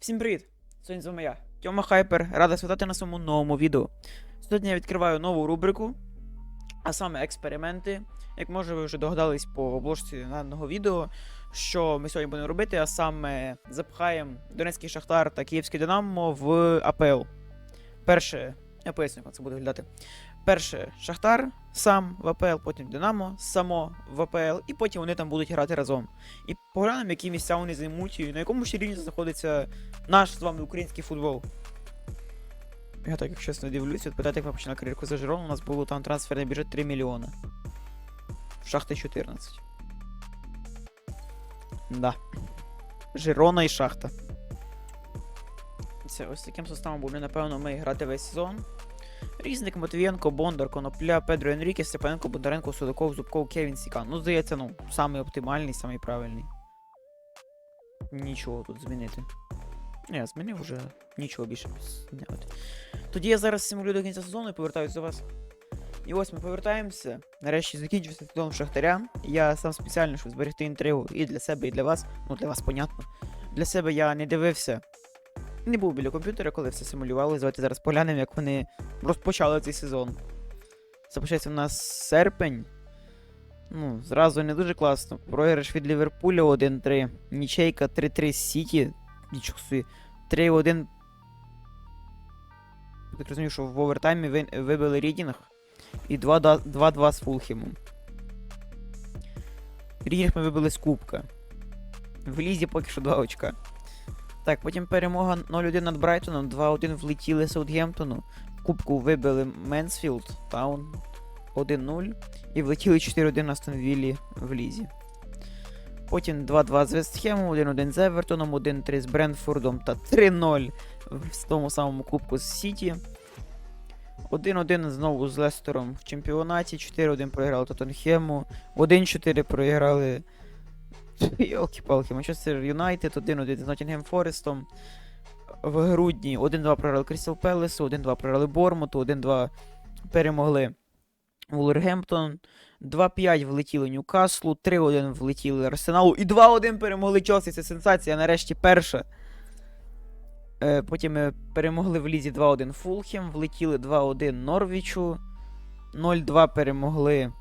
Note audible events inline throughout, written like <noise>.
Всім привіт! Сьогодні з вами я, Тьома Хайпер, рада світати на своєму новому відео. Сьогодні я відкриваю нову рубрику, а саме експерименти. Як може ви вже догадались по обложці даного відео, що ми сьогодні будемо робити, а саме запхаємо Донецький Шахтар та Київський Динамо в АПЛ. Перше, я поясню, як це буде виглядати. Перше Шахтар сам в АПЛ, потім Динамо само в АПЛ, і потім вони там будуть грати разом. І поглянемо, які місця вони займуть, і на якому ще рівні знаходиться наш з вами український футбол. Я так, як чесно дивлюся, питати, як ми починали кар'єрку за Жирон, у нас було там трансферний бюджет 3 мільйони. Шахти 14. Да. Жирона і шахта. Це ось таким составом будемо, напевно, ми грати весь сезон. Різник, Матвієнко, Бондар, Конопля, Педро Енріке, Степаненко, Бондаренко, Судаков, Зубков, Кевін Сікан. Ну, здається, ну, самий оптимальний, самий правильний. Нічого тут змінити. Я змінив вже нічого більше зняти. Тоді я зараз симулюю до кінця сезону і повертаюся до вас. І ось ми повертаємося. Нарешті закінчився сезон Шахтаря. Я сам спеціально, щоб зберегти інтригу і для себе, і для вас. Ну, для вас, понятно. Для себе я не дивився. Не був біля комп'ютера, коли все симулювали. Давайте зараз поглянемо, як вони розпочали цей сезон. Це почається у нас серпень. Ну, зразу не дуже класно. Програш від Ліверпуля 1-3. Нічейка 3-3 з Сіті. Нічого собі. 3-1. Я Так розумію, що в овертаймі вибили Рідінг. І 2-2 з Фулхемом. Рідінг ми вибили з Кубка. В Лізі поки що 2 очка. Так, потім перемога 0-1 над Брайтоном, 2-1 влетіли Саутгемптону. Кубку вибили Менсфілд, Таун 1-0. І влетіли 4-1 на Станвілі в Лізі. Потім 2-2 з Вестхемом, 1-1 з Евертоном, 1-3 з Брентфордом та 3-0 в тому самому Кубку з Сіті. 1-1 знову з Лестером в чемпіонаті, 4-1 програли Тоттенхему, 1-4 програли. <laughs> Йолки-палки, Манчестер Юнайтед, 1-1 з Ноттінгем Форестом. В грудні 1-2 програли Крістал Пелесу, 1-2 програли Бормуту, 1-2 перемогли Вулвергемптон. 2-5 влетіли Ньюкаслу, 3-1 влетіли Арсеналу і 2-1 перемогли Челсі. Це сенсація, нарешті перша. Е, потім ми перемогли в Лізі 2-1 Фулхем, влетіли 2-1 Норвічу. 0-2 перемогли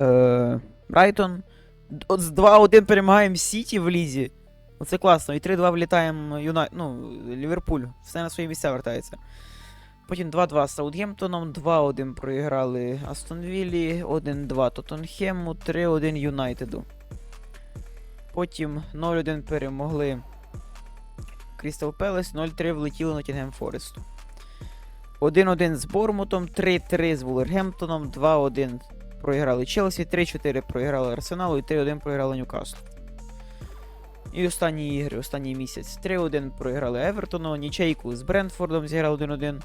е, Брайтон. З 2-1 перемагаємо Сіті в Лізі. Оце класно. І 3-2 влітаємо Юнай... ну, Ліверпуль. Все на свої місця вертається. Потім 2-2 з Саутгемптоном, 2-1 проіграли Астон Віллі, 1-2 Тоттенхему, 3-1 Юнайтеду. Потім 0-1 перемогли Крістал Пелес, 0-3 влетіли Ноттінгем Форесту. 1-1 з Бормутом, 3-3 з Вулвергемптоном, 2-1 проіграли Челсі, 3-4 проіграли Арсеналу і 3-1 проіграли Ньюкаслу. І останні ігри, останній місяць. 3-1 проіграли Евертону, нічейку з Брентфордом зіграли 1-1.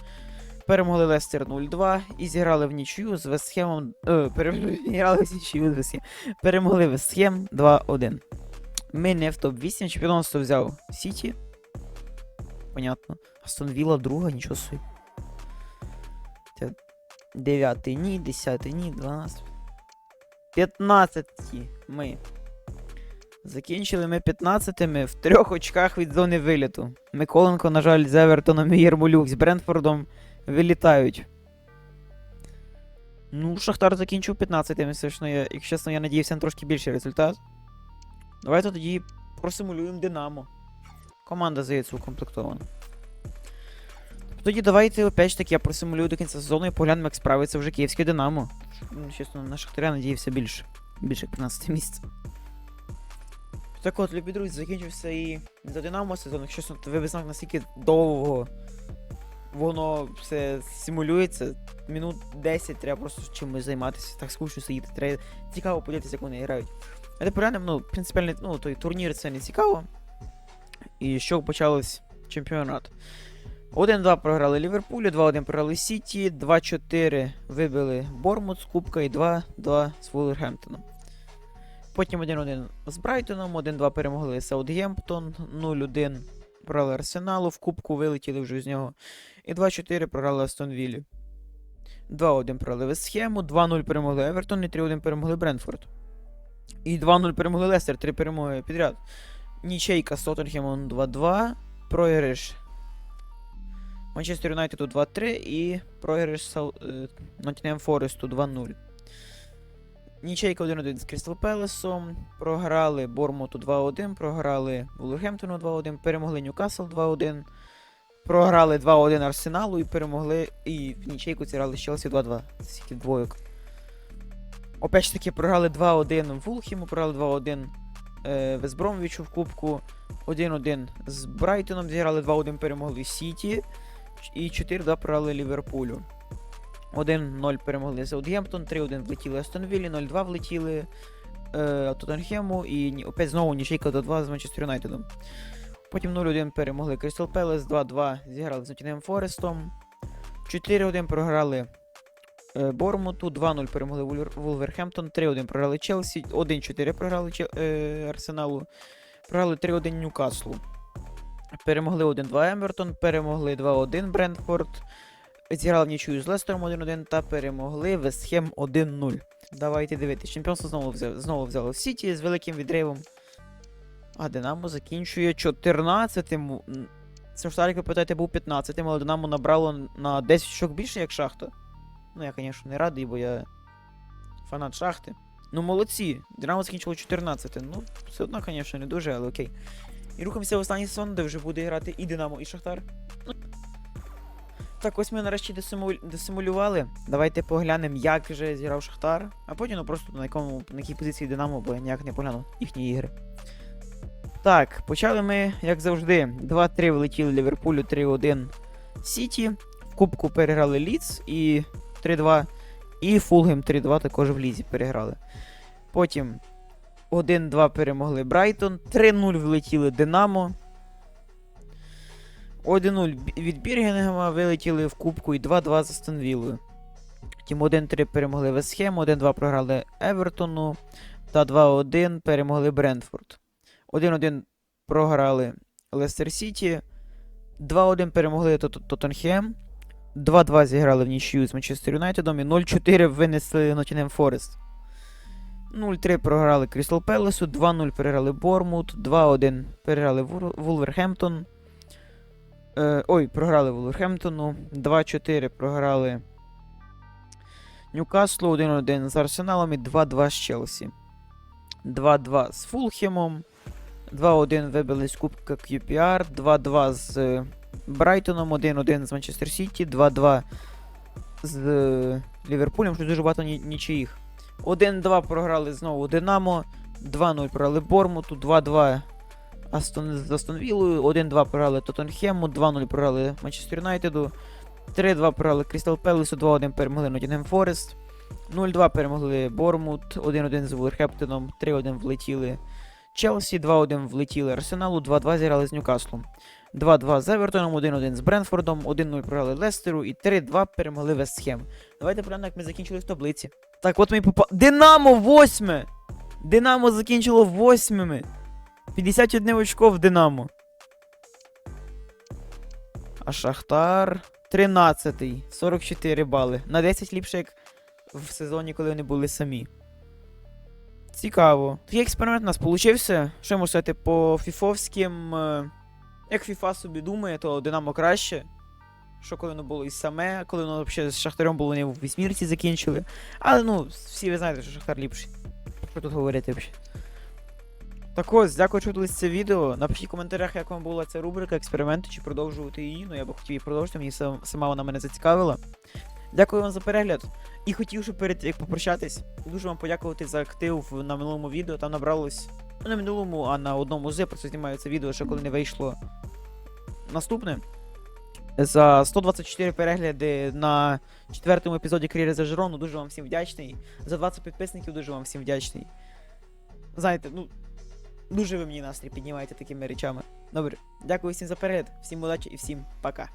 Перемогли Лестер 0-2 і зіграли в нічию з Вестхемом. Е, <laughs> в нічию з Вестхем. Перемогли Вестхем 2-1. Ми не в топ-8, чемпіонство взяв Сіті. Понятно. Астон Вілла друга, нічого собі. Дев'ятий ні, десятий ні, 12. 15 ми. Закінчили ми 15-ми в трьох очках від зони виліту. Миколенко, на жаль, з Евертоном і Єрмолюк з Брентфордом вилітають. Ну, Шахтар закінчив 15-ми, звісно, я, якщо чесно, я надіявся на трошки більший результат. Давайте тоді просимулюємо Динамо. Команда, здається, укомплектована. Тоді давайте опять ж таки я просимулюю до кінця сезону і поглянемо, як справиться вже київське Динамо. Ну, чесно, на Шахтаря надіявся більше. Більше 15 місце. Так от, любі друзі, закінчився і за Динамо сезон. Якщо чесно, ви б знали, наскільки довго воно все симулюється. Минут 10 треба просто чимось займатися, так скучно сидіти. Треба цікаво подивитися, як вони грають. Але порядом, ну, принципіально, ну, той турнір це не цікаво. І що почалось чемпіонат. 1-2 програли Ліверпулю, 2-1 програли Сіті, 2-4 вибили Бормут з Кубка і 2-2 з Вулвергемптоном. Потім 1-1 з Брайтоном, 1-2 перемогли Саутгемптон, 0-1 програли Арсеналу, в Кубку вилетіли вже з нього. І 2-4 програли Астон Віллі. 2-1 програли Вестхему, 2-0 перемогли Евертон і 3-1 перемогли Брентфорд. І 2-0 перемогли Лестер, 3 перемоги підряд. Нічейка з Тоттенхемом 2-2. Програш Манчестер Юнайтеду 2-3 і програш е, Ноттінгем Форесту 2-0. Нічейка 1-1 з Крістал Пелесом. Програли Бормуту 2-1, програли Вулверхемптону 2-1, перемогли Ньюкасл 2-1. Програли 2-1 Арсеналу і перемогли. І в нічейку зіграли з Челсі 2-2. Скільки двоєк. Опять ж таки, програли 2-1 Вулхіму, програли 2-1 е, Весбромвічу в Кубку. 1-1 з Брайтоном зіграли 2-1 перемогли Сіті. І 4-2 програли Ліверпулю. 1-0 перемогли Саутгемптон, 3-1 влетіли Астон Віллі, 0-2 влетіли е, Тоттенхему і опять знову нічийка до 2 з Манчестер Юнайтедом. Потім 0-1 перемогли Крістал Пелес, 2-2 зіграли з Ноттінгем Форестом. 4-1 програли е, Бормуту, 2-0 перемогли Вулверхемптон, 3-1 програли Челсі, 1-4 програли е, Арсеналу, програли 3-1 Ньюкаслу. Перемогли 1-2 Емертон, перемогли 2-1 Брентфорд, зіграли в нічию з Лестером 1-1 та перемогли Вестхем 1-0. Давайте дивитися. Чемпіонство знову взяли, знову взяли в Сіті з великим відривом. А Динамо закінчує 14-тим. М, Це ж ви питаєте, був 15-тим, але Динамо набрало на 10 очок більше, як шахта. Ну, я, звісно, не радий, бо я фанат шахти. Ну, молодці. Динамо закінчило 14. Ну, все одно, звісно, не дуже, але окей. І рухаємося в останній сезон, де вже буде грати і Динамо, і Шахтар. Так, ось ми нарешті досимулювали. Давайте поглянемо, як же зіграв Шахтар, а потім ну, просто на якому на якій позиції Динамо, бо я ніяк не поглянув їхні ігри. Так, почали ми, як завжди, 2-3 влетіли Ліверпулю, 3-1 Сіті. В Кубку переграли Ліц і 3-2. І Фулгем 3-2 також в Лізі переграли. Потім 1-2 перемогли Брайтон, 3-0 влетіли Динамо. 1-0 від Біргенгема вилетіли в Кубку і 2-2 з Астон Віллою. Потім 1-3 перемогли Вестхем, 1-2 програли Евертону та 2-1 перемогли Брентфорд. 1-1 програли Лестер Сіті. 2-1 перемогли Тоттенхем. 2-2 зіграли в нічию з Манчестер Юнайтедом і 0-4 винесли Ноттінгем Форест. 0-3 програли Крістал Пелесу, 2-0 переграли Бормут, 2-1 переграли Вулверхемптон. Е, ой, програли Вулверхемптону, 2-4 програли Ньюкаслу, 1-1 з Арсеналом і 2-2 з Челсі. 2-2 з Фулхемом. 2-1 вибили з Кубка QPR, 2-2 з е, Брайтоном, 1-1 з Манчестер Сіті, 2-2 з е, Ліверпулем, що дуже багато ні- нічиїх. 1-2 програли знову Динамо, 2-0 програли Бормуту, 2-2 Астон, з Астонвілою, 1-2 програли Тоттенхему, 2-0 програли Манчестер Юнайтеду, 3-2 програли Крістал Пелесу, 2-1 перемогли Нотінгем Форест, 0-2 перемогли Бормут, 1-1 з Вулверхептоном, 3-1 влетіли Челсі, 2-1 влетіли Арсеналу, 2-2 зіграли з Ньюкаслом. 2-2 з Евертоном, 1-1 з Бренфордом, 1-0 програли Лестеру і 3-2 перемогли Вестхем. Давайте поглянемо, як ми закінчили в таблиці. Так, от ми попали. Динамо восьме! Динамо закінчило восьмими. 51 очко в Динамо. А Шахтар 13-й, 44 бали. На 10 ліпше, як в сезоні, коли вони були самі. Цікаво. Такий експеримент у нас получився. Що я можу сказати по фіфовським. е, Як Фіфа собі думає, то Динамо краще. Що коли воно було і саме, коли воно взагалі з Шахтарем було вони в вісьмірці закінчили. Але ну, всі ви знаєте, що Шахтар ліпший. Що тут говорити взагалі? Так ось, дякую, що дивились це відео. Напишіть в коментарях, як вам була ця рубрика, експерименти, чи продовжувати її. Ну я би хотів її продовжити, мені сама вона мене зацікавила. Дякую вам за перегляд. І хотів, щоб перед як попрощатись, дуже вам подякувати за актив на минулому відео. Там набралось. Ну, не минулому, а на одному з просто знімаю це відео, ще коли не вийшло наступне. За 124 перегляди на четвертому епізоді кар'єри за Жирону. Дуже вам всім вдячний. За 20 підписників дуже вам всім вдячний. Знаєте, ну. Дуже ви мені настрій піднімаєте такими речами. Добре, дякую всім за перегляд, всім удачі і всім пока.